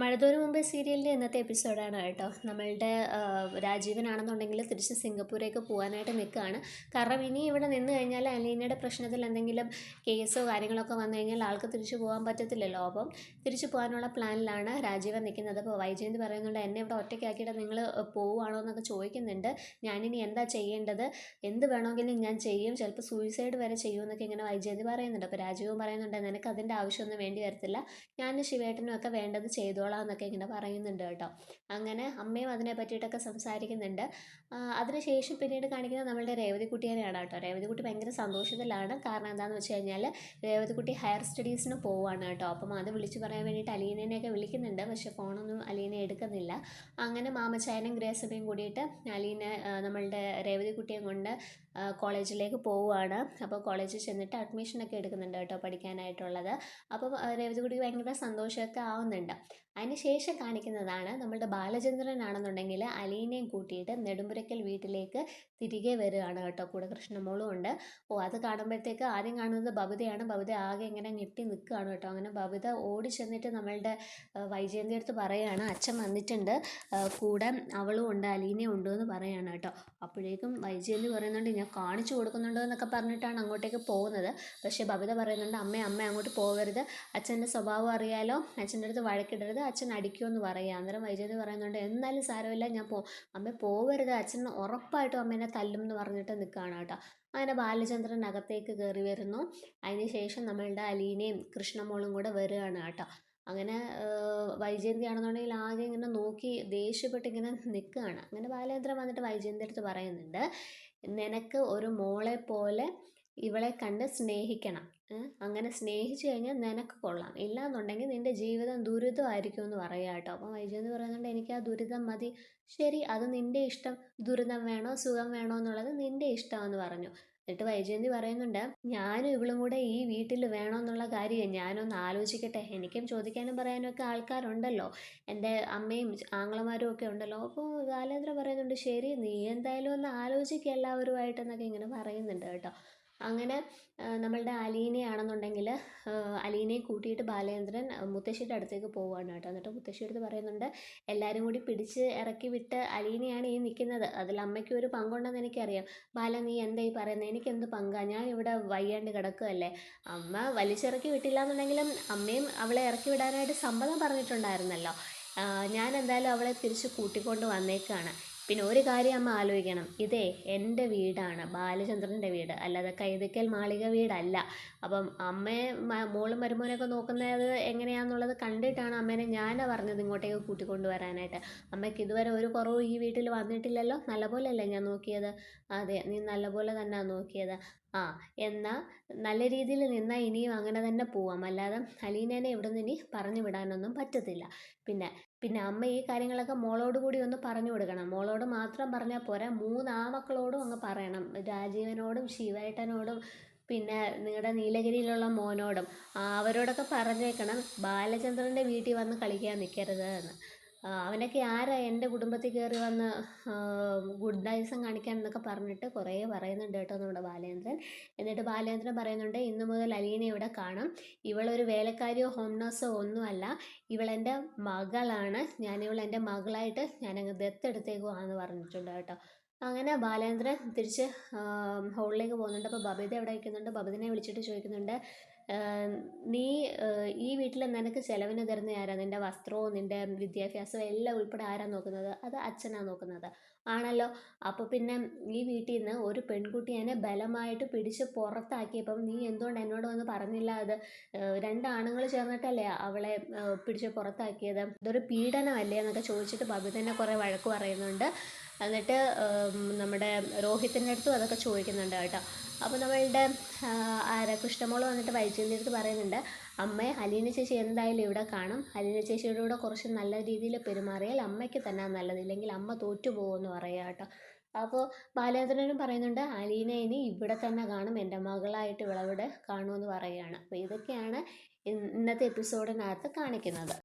മഴതോരു മുമ്പേ സീരിയലിന്റെ ഇന്നത്തെ എപ്പിസോഡാണ് കേട്ടോ. നമ്മളുടെ രാജീവനാണെന്നുണ്ടെങ്കിൽ തിരിച്ച് സിംഗപ്പൂരേക്ക് പോകാനായിട്ട് നിൽക്കുകയാണ്. കാരണം ഇനി ഇവിടെ നിന്ന് കഴിഞ്ഞാൽ അലീനയുടെ പ്രശ്നത്തിൽ എന്തെങ്കിലും കേസോ കാര്യങ്ങളൊക്കെ വന്നു കഴിഞ്ഞാൽ ആൾക്ക് തിരിച്ചു പോകാൻ പറ്റത്തില്ലല്ലോ. അപ്പം തിരിച്ചു പോകാനുള്ള പ്ലാനിലാണ് രാജീവൻ നിൽക്കുന്നത്. അപ്പോൾ വൈജയന്തി പറയുന്നുണ്ട് എന്നെ ഇവിടെ ഒറ്റയ്ക്കാക്കിയിട്ട് നിങ്ങൾ പോവുകയാണോ എന്നൊക്കെ ചോദിക്കുന്നുണ്ട്. ഞാനിനി എന്താ ചെയ്യേണ്ടത്? എന്ത് വേണമെങ്കിലും ഞാൻ ചെയ്യും. ചിലപ്പോൾ സൂയിസൈഡ് വരെ ചെയ്യുമെന്നൊക്കെ ഇങ്ങനെ വൈജയന്തി പറയുന്നുണ്ട്. അപ്പോൾ രാജീവൻ പറയുന്നുണ്ട് നിനക്ക് അതിന്റെ ആവശ്യമൊന്നും വേണ്ടി വരത്തില്ല. ഞാൻ ശിവേട്ടനും ഒക്കെ വേണ്ടത് ചെയ്തോളാം. ചെയ്തോളാം എന്നൊക്കെ ഇങ്ങനെ പറയുന്നുണ്ട് കേട്ടോ. അങ്ങനെ അമ്മയും അതിനെ പറ്റിയിട്ടൊക്കെ സംസാരിക്കുന്നുണ്ട്. അതിനുശേഷം പിന്നീട് കാണിക്കുന്നത് നമ്മളുടെ രേവതിക്കുട്ടിയെയാണ് കേട്ടോ. രേവതിക്കുട്ടി ഭയങ്കര സന്തോഷത്തിലാണ്. കാരണം എന്താണെന്ന് വെച്ച് കഴിഞ്ഞാൽ രേവതിക്കുട്ടി ഹയർ സ്റ്റഡീസിന് പോവുകയാണ് കേട്ടോ. അപ്പം അത് വിളിച്ചു പറയാൻ വേണ്ടിയിട്ട് അലീനേനെയൊക്കെ വിളിക്കുന്നുണ്ട്. പക്ഷേ ഫോണൊന്നും അലീന എടുക്കുന്നില്ല. അങ്ങനെ മാമച്ചായനും ഗ്രേസഭയും കൂടിയിട്ട് അലീന നമ്മളുടെ രേവതിക്കുട്ടിയെ കൊണ്ട് കോളേജിലേക്ക് പോവുകയാണ് അപ്പോൾ കോളേജിൽ ചെന്നിട്ട് അഡ്മിഷനൊക്കെ എടുക്കുന്നുണ്ട് കേട്ടോ പഠിക്കാനായിട്ടുള്ളത്. അപ്പോൾ രേവതിക്കുട്ടിക്ക് ഭയങ്കര സന്തോഷമൊക്കെ ആവുന്നുണ്ട്. അതിന് ശേഷം കാണിക്കുന്നതാണ് നമ്മളുടെ ബാലചന്ദ്രനാണെന്നുണ്ടെങ്കിൽ അലീനയും കൂട്ടിയിട്ട് നെടുമ്പുരക്കൽ വീട്ടിലേക്ക് തിരികെ വരികയാണ് കേട്ടോ. കൂടെ കൃഷ്ണമോളും ഉണ്ട്. ഓ അത് കാണുമ്പോഴത്തേക്ക് ആദ്യം കാണുന്നത് ബബിതയാണ്. ബബിത ആകെ ഇങ്ങനെ ഞെട്ടി നിൽക്കുകയാണ് കേട്ടോ. അങ്ങനെ ബബിത ഓടി ചെന്നിട്ട് നമ്മളുടെ വൈജയന്തി അടുത്ത് പറയുകയാണ് അച്ഛൻ വന്നിട്ടുണ്ട്. കൂടെ അവളും ഉണ്ട് അലീനയും ഉണ്ട് എന്ന് പറയുകയാണ് കേട്ടോ. അപ്പോഴേക്കും വൈജയന്തി പറയുന്നുണ്ട് ഞാൻ കാണിച്ചു കൊടുക്കുന്നുണ്ടോ എന്നൊക്കെ പറഞ്ഞിട്ടാണ് അങ്ങോട്ടേക്ക് പോകുന്നത്. പക്ഷേ ബബിത പറയുന്നുണ്ട് അമ്മ അമ്മ അങ്ങോട്ട് പോകരുത്. അച്ഛന്റെ സ്വഭാവം അറിയാലോ. അച്ഛന്റെ അടുത്ത് വഴക്കിടരുത്. അച്ഛൻ അടിക്കുമെന്ന് പറയുക അന്നേരം വൈജയന്തി പറയുന്നുണ്ട് എന്നാലും സാരമില്ല ഞാൻ പോ അമ്മ പോവരുത്. അച്ഛൻ ഉറപ്പായിട്ടും അമ്മേനെ തല്ലും എന്ന് പറഞ്ഞിട്ട് നിൽക്കുകയാണ് കേട്ടോ. അങ്ങനെ ബാലചന്ദ്രൻ അകത്തേക്ക് കയറി വരുന്നു. അതിന് ശേഷം നമ്മളുടെ അലീനയും കൃഷ്ണമോളും കൂടെ വരികയാണ് കേട്ടോ. അങ്ങനെ വൈജയന്തി ആണെന്നുണ്ടെങ്കിൽ ആകെ ഇങ്ങനെ നോക്കി ദേഷ്യപ്പെട്ട് ഇങ്ങനെ നിൽക്കുകയാണ് അങ്ങനെ ബാലചന്ദ്രൻ വന്നിട്ട് വൈജയന്തി അടുത്ത് പറയുന്നുണ്ട് നിനക്ക് ഒരു മോളെ പോലെ ഇവളെ കണ്ട് സ്നേഹിക്കണം. അങ്ങനെ സ്നേഹിച്ചു കഴിഞ്ഞാൽ നിനക്ക് കൊള്ളാം. ഇല്ലാന്നുണ്ടെങ്കിൽ നിന്റെ ജീവിതം ദുരിതമായിരിക്കും എന്ന് പറയാം കേട്ടോ. അപ്പം വൈജയന്തി പറയുന്നുണ്ട് എനിക്ക് ആ ദുരിതം മതി. ശരി അത് നിന്റെ ഇഷ്ടം. ദുരിതം വേണോ സുഖം വേണോ എന്നുള്ളത് നിന്റെ ഇഷ്ടമെന്ന് പറഞ്ഞു. എന്നിട്ട് വൈജയന്തി പറയുന്നുണ്ട് ഞാനും ഇവളും കൂടെ ഈ വീട്ടിൽ വേണമെന്നുള്ള കാര്യം. ഞാനൊന്ന് ആലോചിക്കട്ടെ. എനിക്കും ചോദിക്കാനും പറയാനും ഒക്കെ ആൾക്കാരുണ്ടല്ലോ. എന്റെ അമ്മയും ആങ്ങളമാരും ഒക്കെ ഉണ്ടല്ലോ. അപ്പോൾ ബാലേന്ദ്ര പറയുന്നുണ്ട് ശരി നീ എന്തായാലും ഒന്ന് ആലോചിക്കുക എല്ലാവരുമായിട്ടെന്നൊക്കെ ഇങ്ങനെ പറയുന്നുണ്ട് കേട്ടോ. അങ്ങനെ നമ്മളുടെ അലീനയാണെന്നുണ്ടെങ്കിൽ അലീനയെ കൂട്ടിയിട്ട് ബാലേന്ദ്രൻ മുത്തശ്ശിയുടെ അടുത്തേക്ക് പോവുകയാണ് കേട്ടോ. എന്നിട്ട് മുത്തശ്ശിയുടെ അടുത്ത് പറയുന്നുണ്ട് എല്ലാവരും കൂടി പിടിച്ച് ഇറക്കി വിട്ട് അലീനയാണ് ഈ നിൽക്കുന്നത് അതിൽ അമ്മയ്ക്ക് ഒരു പങ്കുണ്ടെന്ന് എനിക്കറിയാം. ബാല നീ എന്താ ഈ പറയുന്നത് എനിക്ക് എന്ത് പങ്കാ? ഞാൻ ഇവിടെ വയ്യാണ്ട് കിടക്കുകയല്ലേ? അമ്മ വലിച്ചിറക്കി വിട്ടില്ല എന്നുണ്ടെങ്കിലും അമ്മയും അവളെ ഇറക്കി വിടാനായിട്ട് സമ്മതം പറഞ്ഞിട്ടുണ്ടായിരുന്നല്ലോ. ഞാൻ എന്തായാലും അവളെ തിരിച്ച് കൂട്ടിക്കൊണ്ട് വന്നേക്കാണ്. പിന്നെ ഒരു കാര്യം അമ്മ ആലോചിക്കണം. ഇതേ എന്റെ വീടാണ്. ബാലചന്ദ്രന്റെ വീട്. അല്ലാതെ കൈതക്കൽ മാളിക വീടല്ല. അപ്പം അമ്മയെ മോളും മരുമോനൊക്കെ നോക്കുന്നത് എങ്ങനെയാണെന്നുള്ളത് കണ്ടിട്ടാണ് അമ്മേനെ ഞാൻ പറഞ്ഞത് ഇങ്ങോട്ടേക്ക് കൂട്ടിക്കൊണ്ട് വരാനായിട്ട് അമ്മയ്ക്ക് ഇതുവരെ ഒരു കുറവും ഈ വീട്ടിൽ വന്നിട്ടില്ലല്ലോ? നല്ലപോലെയല്ലേ ഞാൻ നോക്കിയത്? അതെ നീ നല്ലപോലെ തന്നെ നോക്കിയത്. ആ എന്നാൽ നല്ല രീതിയിൽ നിന്നാൽ ഇനിയും അങ്ങനെ തന്നെ പോവാം. അല്ലാതെ അലീനേനെ ഇവിടെ നിന്ന് ഇനി പറഞ്ഞു വിടാനൊന്നും പറ്റത്തില്ല. പിന്നെ പിന്നെ അമ്മ ഈ കാര്യങ്ങളൊക്കെ മോളോട് കൂടി ഒന്ന് പറഞ്ഞു കൊടുക്കണം. മോളോട് മാത്രം പറഞ്ഞാൽ പോരാ. മൂന്ന് ആമക്കളോടും അങ്ങ് പറയണം. രാജീവനോടും ശിവേട്ടനോടും പിന്നെ നിങ്ങളുടെ നീലഗിരിയിലുള്ള മോനോടും. അവരോടൊക്കെ പറഞ്ഞേക്കണം. ബാലചന്ദ്രന്റെ വീട്ടിൽ വന്ന് കളിക്കാൻ നിൽക്കരുത് എന്ന്. അവനൊക്കെ ആരാ എന്റെ കുടുംബത്തിൽ കയറി വന്ന് ഗുഡ് ഡൈസം കാണിക്കാൻ എന്നൊക്കെ പറഞ്ഞിട്ട് കുറേ പറയുന്നുണ്ട് കേട്ടോ നമ്മുടെ ബാലേന്ദ്രൻ. എന്നിട്ട് ബാലേന്ദ്രൻ പറയുന്നുണ്ട് ഇന്നു മുതൽ അലീനെ ഇവിടെ കാണാം. ഇവളൊരു വേലക്കാരിയോ ഹോം നഴ്സോ ഒന്നുമല്ല ഇവളെന്റെ മകളാണ്. ഞാനിവൾ എന്റെ മകളായിട്ട് ഞാനങ്ങ് ദത്തെടുത്തേക്കുവാന്ന് പറഞ്ഞിട്ടുണ്ട് കേട്ടോ. അങ്ങനെ ബാലേന്ദ്രൻ തിരിച്ച് ഹോളിലേക്ക് പോകുന്നുണ്ട്. അപ്പോൾ ബബിത എവിടെ ഇരിക്കുന്നുണ്ട്? ബബിതനെ വിളിച്ചിട്ട് ചോദിക്കുന്നുണ്ട് നീ ഈ വീട്ടിൽ നിനക്ക് ചിലവിന് തരുന്ന ആരാ? നിന്റെ വസ്ത്രവും നിന്റെ വിദ്യാഭ്യാസവും എല്ലാം ഉൾപ്പെടെ ആരാ നോക്കുന്നത്? അത് അച്ഛനാണ് നോക്കുന്നത്. ആണല്ലോ? അപ്പോൾ പിന്നെ ഈ വീട്ടിൽ നിന്ന് ഒരു പെൺകുട്ടിയെ ബലമായിട്ട് പിടിച്ച് പുറത്താക്കിയപ്പം നീ എന്തുകൊണ്ട് എന്നോട് വന്ന് പറഞ്ഞില്ല? അത് രണ്ട് ആണുങ്ങൾ ചേർന്നിട്ടല്ലേ അവളെ പിടിച്ച് പുറത്താക്കിയത്? ഇതൊരു പീഡനമല്ലേ എന്നൊക്കെ ചോദിച്ചിട്ട് ബബിതനെ കുറേ വഴക്ക് പറയുന്നുണ്ട്. എന്നിട്ട് നമ്മുടെ രോഹിത്തിന്റെ അടുത്തും അതൊക്കെ ചോദിക്കുന്നുണ്ട് കേട്ടോ. അപ്പോൾ നമ്മളുടെ ആരാ കൃഷ്ണമോൾ വന്നിട്ട് വൈജയന്തി അടുത്ത് പറയുന്നുണ്ട് അമ്മയെ അലീന ചേച്ചി എന്തായാലും ഇവിടെ കാണും. അലീന ചേച്ചിയുടെ കൂടെ കുറച്ച് നല്ല രീതിയിൽ പെരുമാറിയാൽ അമ്മയ്ക്ക് തന്നെ നല്ലത്. ഇല്ലെങ്കിൽ അമ്മ തോറ്റു പോകുമെന്ന് പറയുക കേട്ടോ. അപ്പോൾ ബാലചന്ദ്രനും പറയുന്നുണ്ട് അലീന ഇനി ഇവിടെ തന്നെ കാണും. എന്റെ മകളായിട്ട് ഇവിടെ കാണുമെന്ന് പറയുകയാണ് അപ്പോൾ ഇതൊക്കെയാണ് ഇന്നത്തെ എപ്പിസോഡിനകത്ത് കാണിക്കുന്നത്.